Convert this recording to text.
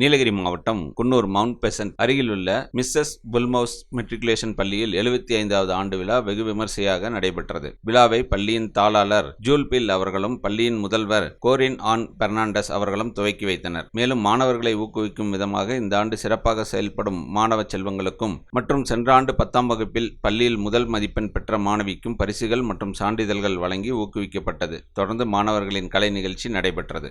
நீலகிரி மாவட்டம் குன்னூர் மவுண்ட் பெசன்ட் அருகிலுள்ள மிஸ்ஸஸ் புல்மவுஸ் மெட்ரிகுலேஷன் பள்ளியில் எழுபத்தி ஐந்தாவது ஆண்டு விழா வெகு விமர்சையாக நடைபெற்றது. விழாவை பள்ளியின் தாளாளர் ஜூல் பில் அவர்களும் பள்ளியின் முதல்வர் கோரின் ஆன் பெர்னாண்டஸ் அவர்களும் துவக்கி வைத்தனர். மேலும் மாணவர்களை ஊக்குவிக்கும் விதமாக இந்த ஆண்டு சிறப்பாக செயல்படும் மாணவ செல்வங்களுக்கும் மற்றும் சென்ற ஆண்டு பத்தாம் வகுப்பில் பள்ளியில் முதல் மதிப்பெண் பெற்ற மாணவிக்கும் பரிசுகள் மற்றும் சான்றிதழ்கள் வழங்கி ஊக்குவிக்கப்பட்டது. தொடர்ந்து மாணவர்களின் கலை நிகழ்ச்சி நடைபெற்றது.